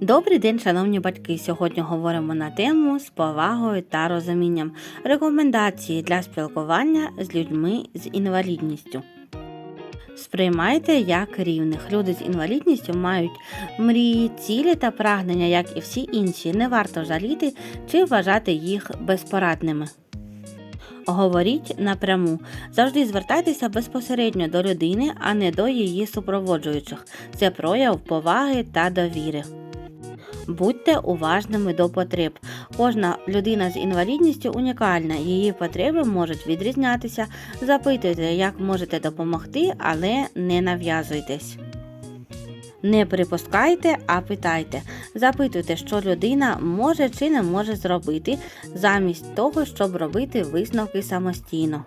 Добрий день, шановні батьки. Сьогодні говоримо на тему з повагою та розумінням. Рекомендації для спілкування з людьми з інвалідністю. Сприймайте як рівних. Люди з інвалідністю мають мрії, цілі та прагнення, як і всі інші. Не варто жаліти чи вважати їх безпорадними. Говоріть напряму. Завжди звертайтеся безпосередньо до людини, а не до її супроводжуючих. Це прояв поваги та довіри. Будьте уважними до потреб. Кожна людина з інвалідністю унікальна, її потреби можуть відрізнятися. Запитуйте, як можете допомогти, але не нав'язуйтесь. Не припускайте, а питайте. Запитуйте, що людина може чи не може зробити, замість того, щоб робити висновки самостійно.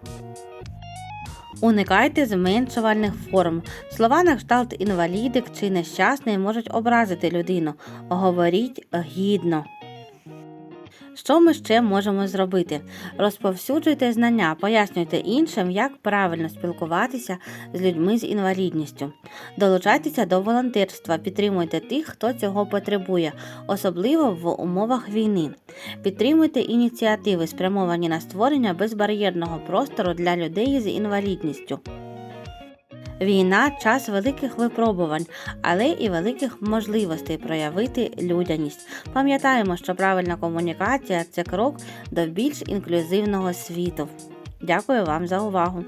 Уникайте зменшувальних форм. Слова на кшталт інвалідик чи нещасний можуть образити людину. Говоріть гідно. Що ми ще можемо зробити? Розповсюджуйте знання, пояснюйте іншим, як правильно спілкуватися з людьми з інвалідністю. Долучайтеся до волонтерства, підтримуйте тих, хто цього потребує, особливо в умовах війни. Підтримуйте ініціативи, спрямовані на створення безбар'єрного простору для людей з інвалідністю. Війна час великих випробувань, але і великих можливостей проявити людяність. Пам'ятаємо, що правильна комунікація це крок до більш інклюзивного світу. Дякую вам за увагу!